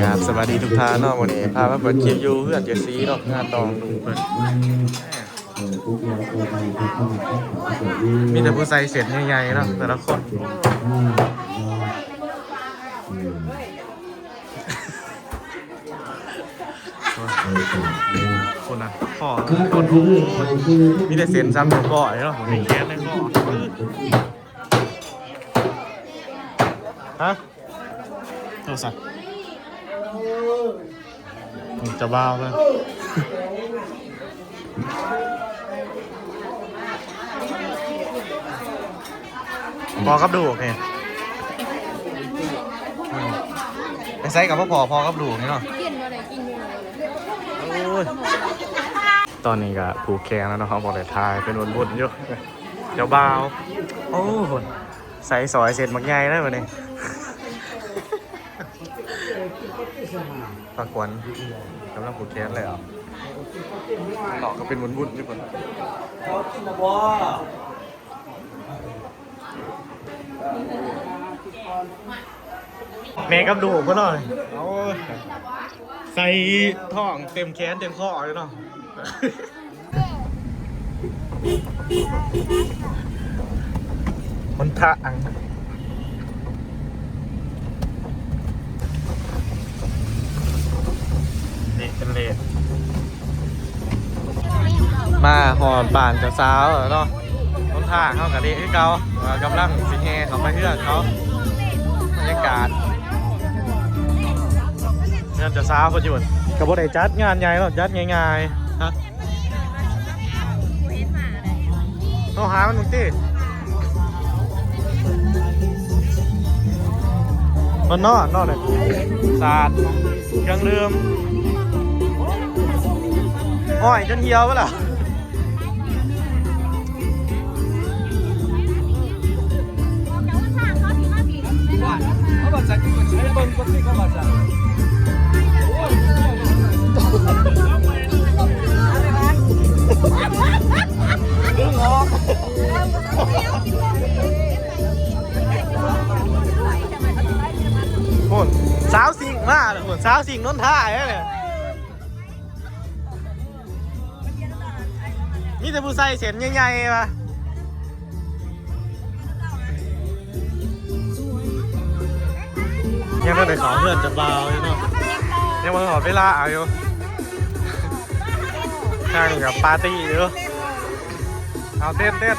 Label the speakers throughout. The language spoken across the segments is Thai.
Speaker 1: ครับสวัสดีทุกท่านเนาะวันนี้พามาเปิดคลิปอยู่เพื่อนเจซีเนาะงานตองดูเพิ่นมีแต่ผู้ใส่เสร็จใหญ่ๆเนาะแต่ละคนคนน่ะข้อคนมีแต่เส้นซ้ำตัวก่อยเนาะมีแก๊สในข้อฮะ โทรศัพท์ผมจะบ้าเลยพอครับดูโอเคไปใส่กับพ่อพอพอครับดูนี่เนาะตอนนี้ก็ผูกแขนแล้วเนาะเขาบอกเลยทายเป็นวนๆอยู่เดี๋ยวเบาว โอ้ใส่ซอยเสร็จมักใหญ่ได้ววันนี้ ปากกวนกำลังผูกแขนเลยอะหลอกก็เป็นวนๆอยู่คนเมกับดูก็หน่อยเอาใส่ท่องเต็มแขนเต็มข้อเลยเนาะมันทะอัง นี่เป็นเลนมาหอนป่านเจ้าสาวเนาะต้นทางเข้ากับเด็กที่เก่ากำลังสิแห่เขาไปเพื่อนเขาบรรยากาศงานเจ้าสาวพอจุดกับบได้จัดงานใหญ่หรอกจัดง่ายๆฮะต้องหามันมึงตีมันนอกนอกเลยสาดเครื่องดื่ม อ้อยจนเหี่ยวไปล่ะ
Speaker 2: เขาบอกจะใช้เบิ้งก็สิเขาบอกจะ
Speaker 1: ดึงออกโหนสาวสิงมากเลยโหนสาวสิงนนท่าไอ้เนี่ย มีแต่ผู้ใส่เสียนใหญ่ๆมายังไม่ได้ขอเพื่อนจะเบาอยู่เนาะยังไม่ได้ขอเวลาเอาอยู่นั่งกับปาร์ตี้อยู่เอาเต้นเต้น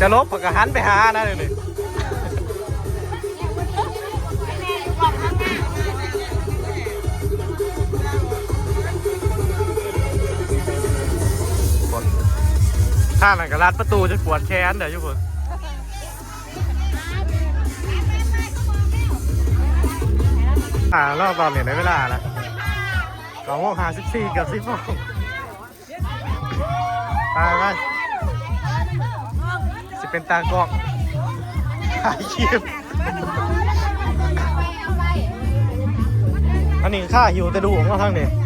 Speaker 1: จะลบก็หันไปหานะเดี๋ยวนี้างนั้นก็รัดประตูจะปวดแขนเดี๋ยวทุกคนอ่ารอบตอนเนี่ยในเวลาละสองโมงห้าสิบสี่กับสิบโมงตายไปสิเป็นตากล้องถ่ายคลิปอันนี้ค่าหิวแต่ดูของเราทั้งนี้โ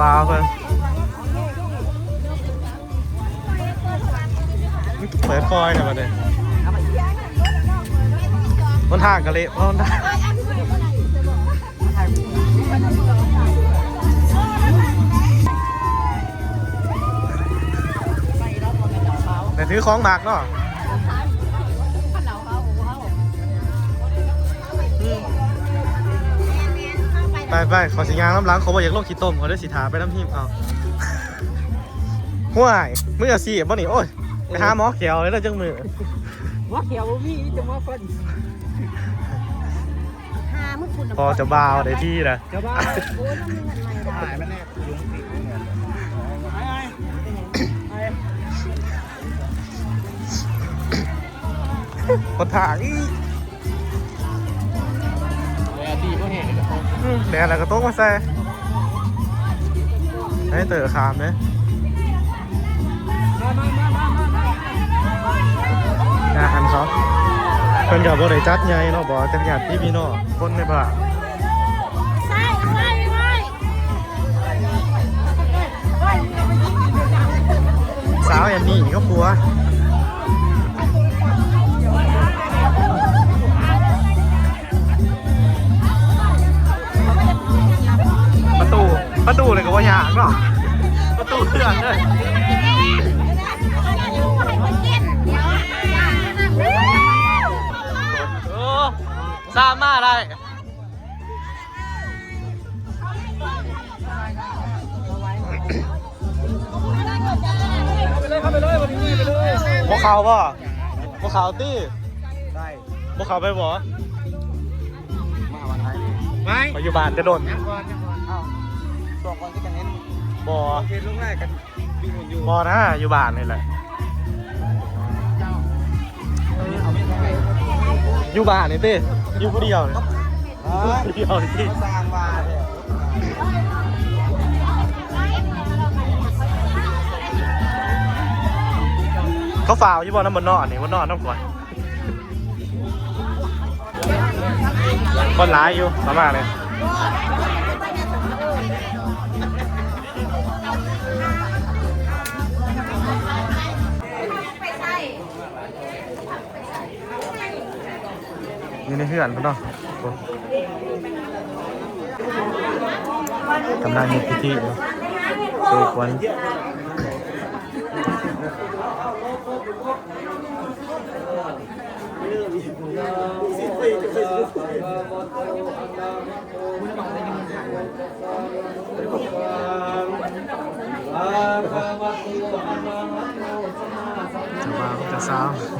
Speaker 1: บ้าเพิ่นเปิดฟอยหน่อยมาเลยมันห่างกันเลยเพราะมันห่างแต่ถือของหมักเนาะ ไปไปขอสิยางน้ำล้างเขาบอกอยากลงขี้ต้มเขาได้สิทาไปน้ำพิมพ์เอาห่วยมือสีบ่นี่โอ้ยไปหาหมอเขียวเลยแล้วจังมือ
Speaker 2: ว่าเขียวมีจะมาคน
Speaker 3: หามึงคุณ
Speaker 1: พอจะบาวได้ที่นะ
Speaker 2: จะบ้า
Speaker 3: โอ้ยน้ำมันใหม่ได้
Speaker 2: หายมันแน่ยุงติดเนี่ยไอ้ไอ้
Speaker 1: คนถางอี
Speaker 2: ไอ้ตีพวกเห็นกับ
Speaker 1: อืม แดดอะไรก็ตกมาใส่ให้เต๋อขามไหมยอาหารเขาเป็นกับบริจัดไงเนาะบอแต่ญาติพี่พี่เนาะคนในบ้านสาวแอนนี่ก็ปัว ประตูเลยก็ว่าอยากเนาะประตูเตือนเลยโอ้สามารถได้พวกเขาป่ะพวกเขาตี้
Speaker 2: ได้
Speaker 1: พวกเขาไปบ่
Speaker 2: มาวันไหนไม่
Speaker 1: ไปอยู่บ้านจะโดน
Speaker 2: ยังก่อนยังก่อนเอ้าสองคนก็จะเน้น
Speaker 1: บ่
Speaker 2: โอเคลุกแรกกันดูหมดอยู่
Speaker 1: บ่นะอยู่บ้านนี่แหละ
Speaker 2: เอาไม่ได้
Speaker 1: อยู่บ้านนี่ตี้อยู่ผู้เดียวนี่
Speaker 2: เฮ้ย
Speaker 1: ผู้เดียวนี่ตี้
Speaker 2: เขาสร้างมาเนี่ย
Speaker 1: เขาฝ่าวอยู่บ่น้ำบนนอนนี่บนนอนน้ำก่อนคนร้ายอยู่ประมาณเในเพื่อนพี่น้อกำลังมีพิธีเสกวันจะมาจะสว
Speaker 2: ตังอายุวัฒน์สิตังยาวิธานังสวัสดิ์กัตตานิธัมายุวัฒนังเวสิตังยาว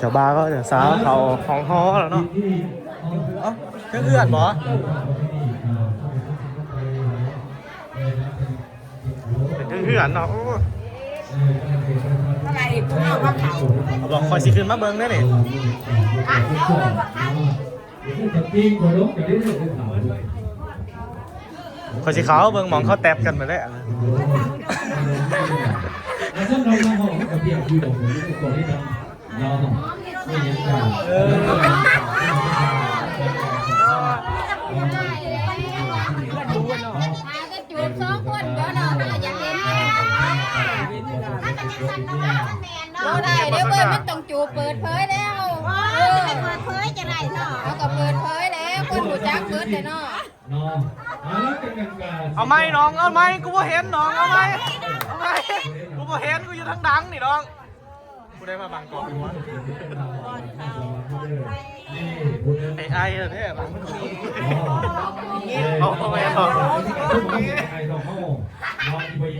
Speaker 1: ชาวบ้านก็จะสาวเขาของฮอแล้วเนาะเอ้าเพื่อนเพื่อนบอเป็นเพื่อนเนาะโอ้
Speaker 3: อะไรกูเอามาเขา
Speaker 1: บอกคอยสิขึ้นมาเบิ้งได้
Speaker 3: เนี่ย ขา
Speaker 1: คอสิเขาเบิ้งหมองเขาแตบกันมาได้อะ
Speaker 3: ก็จูบสองคนเดี๋ยวเนาะถ้าอยากเห็นเราได้เดี๋ยวเบิร์มันต้องจูเปิดเผยแล้วเออเปิดเผยจะได้เนาะเขาก็เปิดเผยแล้วคนรู้จักเบิดเลยเนาะ
Speaker 1: เอาไหมน้อง เอาไหมกูบ่เห็นน้อง เอาไหมเอาไหมกูบ่เห็นกูอยู่ทางดังนี่น้อง กูได้มาบางกอกวะไอ้ไอ้เนี่ยบางเอาเอาไปเอา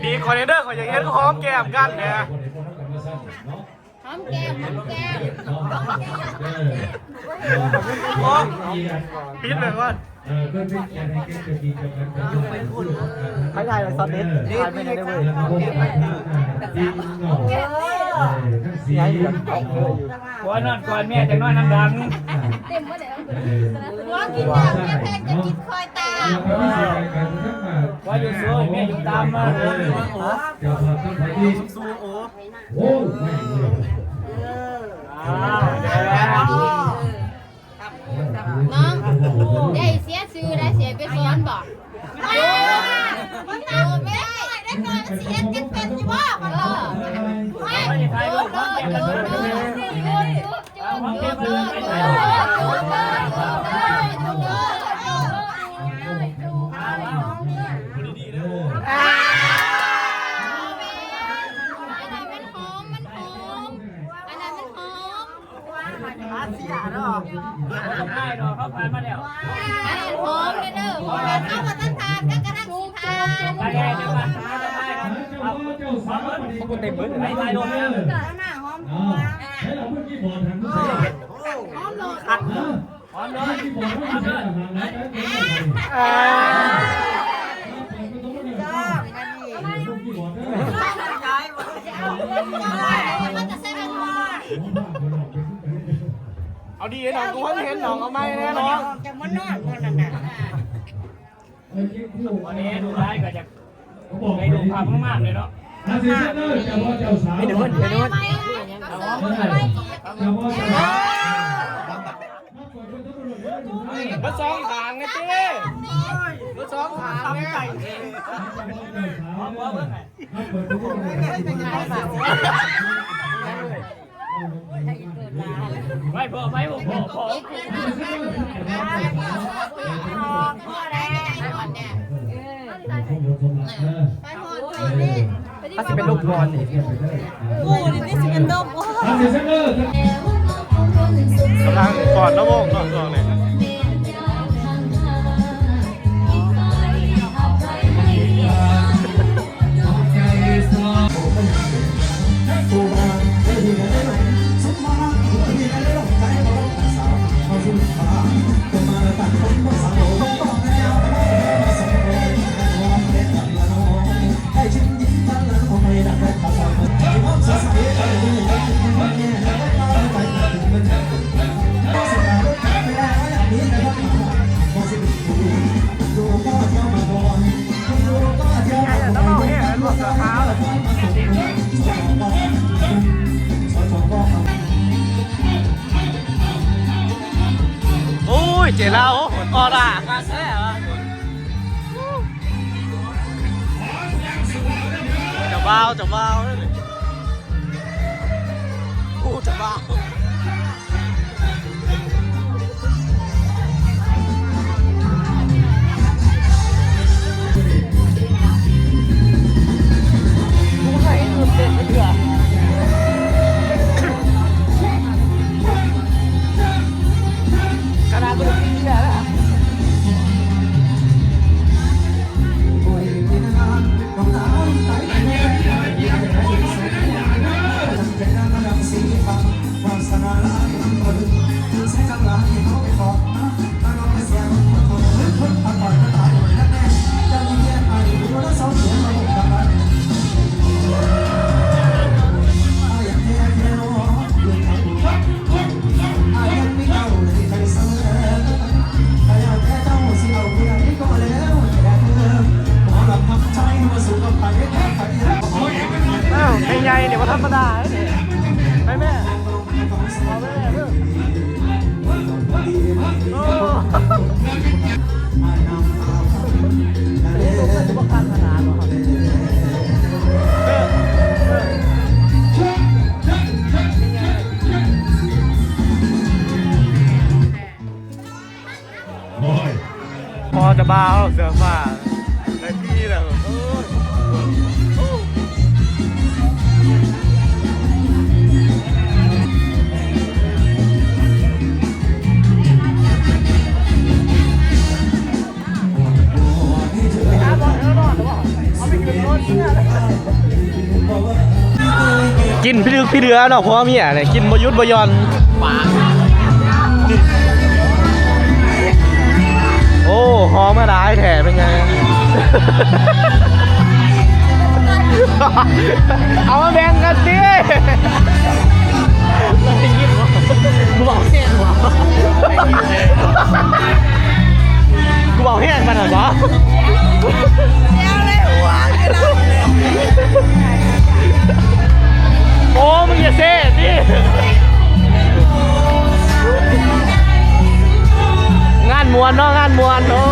Speaker 1: ดีคอนเทนเดอร์ของอย่างเงี้ยก็หอมแก้มกันเนี่ย
Speaker 3: หอมแก้มหอมแก้ม
Speaker 1: โอ้ปิดเลยว่า
Speaker 2: ไม่ได้เลยซอสเด็ดนี่ไม่ได้เลย ทั้สีหัวนอนก่อนแม่จะนอนน้ำดัง
Speaker 3: เต็มว่าเดี๋ล้ว่ากินแล้วแม่แพงจะกินคอยตาม
Speaker 2: ว่าอยู่สวยแม่อยู่ตามมาเลย
Speaker 1: เดี๋ยวพอ
Speaker 3: ต้องไปที่สู้โอ้โหไม่เลยน้องได้เสียซื้อได้เสียไปสอนบอกไม่ได้ไม่ได้ได้ก่อนเสียกัน không เขาเต็มเบิร์ดไปไปโดนแล้ว
Speaker 2: ให้เราเมื่อกี้บอกทางนู้นสิ
Speaker 3: พร้อมเลยพร้อมเลย
Speaker 1: อ่าเอาดีน้องกูเห็นน้องเอาไม่แน่น้อง
Speaker 3: วันนี้ดูได้ก็จะในดูภาพมากๆเลยเนาะ
Speaker 2: อาสิเซนเนอร์จะว่าเจ้าสาวไม่เดือดไม่เดือดจะว่าเจ้าสาว
Speaker 1: มาสองทางไงเต้มาสองทางไง
Speaker 3: พร้อมพร้อมเมื่อไหร่
Speaker 2: เปิดตัว เป็
Speaker 1: นลูกบอลนี่
Speaker 2: อาซีเซนเนอร์
Speaker 1: กำลังกอดระวงก่อนก่อนเล พอจะบ้าเสือฟ้าในที่แล้วโอ้ยกินพี่ดึกพี่เดือเนาะเพราะว่ามีอะไรกินบยุทธบยอนปาก หอมมาได้แถเป็นไง เอามาแบ่งกันดิกูบอกแห้งวะกูบอกแห้งมันเหรอวะโอ้มึงอย่าเซ่ดิานมวนเนาะงานมวนโอ้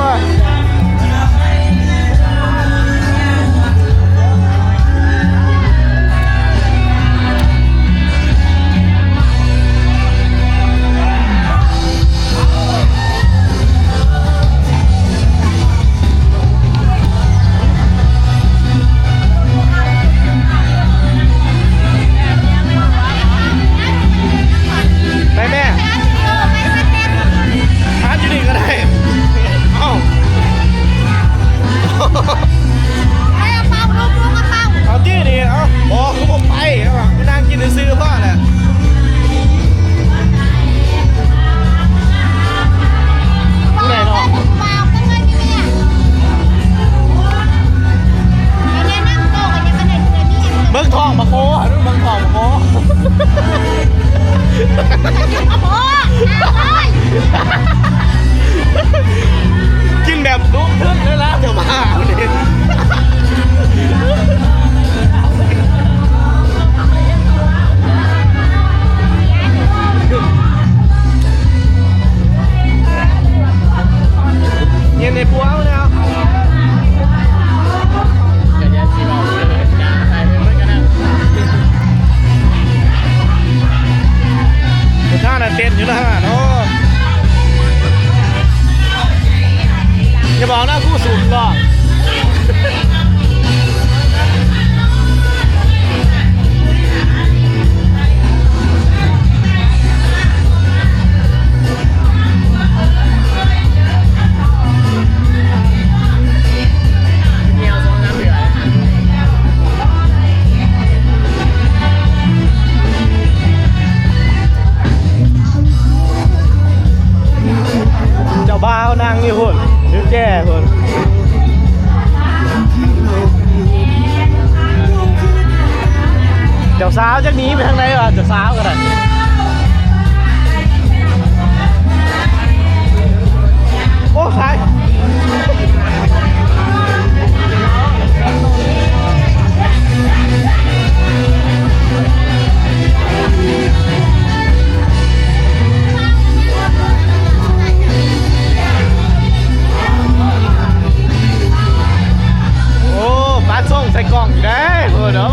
Speaker 1: อย่าบอก สาวจากหนี้ไปทางไหนวะเจ้าสาวกันโอ้ใครโอ้ปลาส่งใส่กล่องอยู่ได้โอ้เนาะ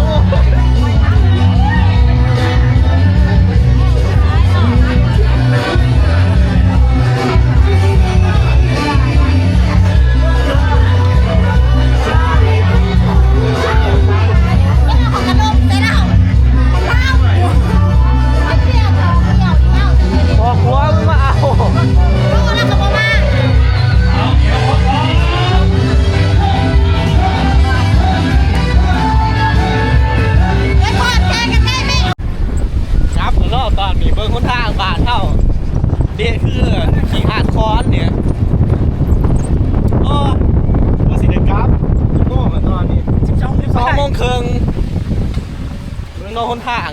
Speaker 1: เมืองนอกคนทาง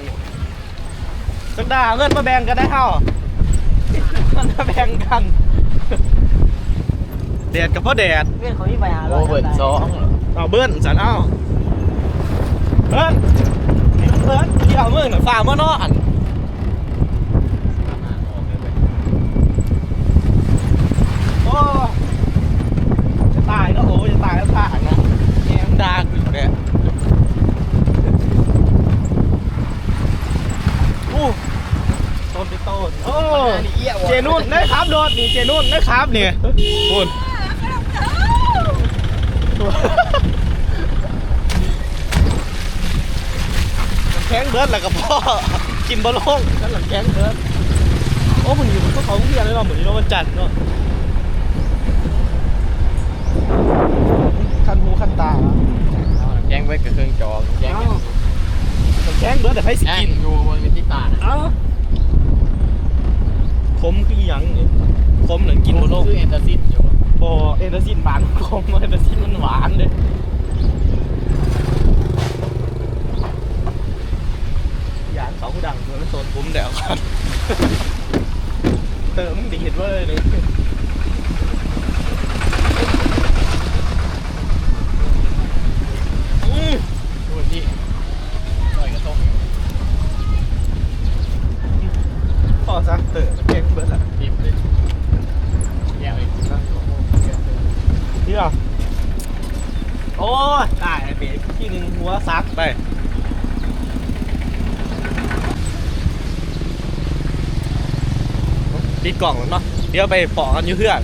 Speaker 1: สักดาเงินมาแบ่งกันได้เท่าเงินมาแบ่งกันแดดกับพ่อแดด
Speaker 4: เพื่อนเขาที่ไปหา
Speaker 1: โอ้เบิร์นสองเอาเบิ้ลสันเอาเบิ้ลนี่เบิ้ลเดี๋ยวมึงน่ะฝ่าเมื่อนอนโอ้จะตายก็โอ้จะตายแล้วผ่านนะแง่มดากูอยู่เนี่ยอู้ต้นไปต้นโอ้เจ นุ่นนะครับโดดนี่เจนุ่นนะครับเนี่ยคุณแข้งเบิร์ดแล้วก็พ่อกินบอลลงนั่นหลังแข้งเบิร์ดโอ้มันอยู่บนภูเขาเพียนเลยเนาะเหมือนที่เราวันจันทร์เนาะคันหูคันตา
Speaker 4: แจ้งไว้กับเครื่องจอแจ้ง
Speaker 1: แข้งเบิร์ดแต่ให้สิ
Speaker 4: แจ้ง
Speaker 1: กิน
Speaker 4: อยู่บนมิติตา
Speaker 1: เอ้าค มคือหยังนี่คมหนึ่งกินบอลลง
Speaker 4: คือเอนเตอร์ซิตอยู่
Speaker 1: พอเอเดอร์ซินบานคมเอเดอร์ซินมันหวานเลยอยากเขาดังเมืองโซนคุ้มแดวกันเติมดีดเว้ยเลย อืม
Speaker 4: ดูที่ลอยกระทง
Speaker 1: พอซะเติมเก่งเบิร์ดละ
Speaker 4: ทิปเลยแย่เลยนะ
Speaker 1: นี่เหรอโอ้ยได้ไอ้เบรกที่หนึ่งหัวซักไปติด กล่องแล้วเนาะเดี๋ยวไปปอกกันอยู่เพื่อน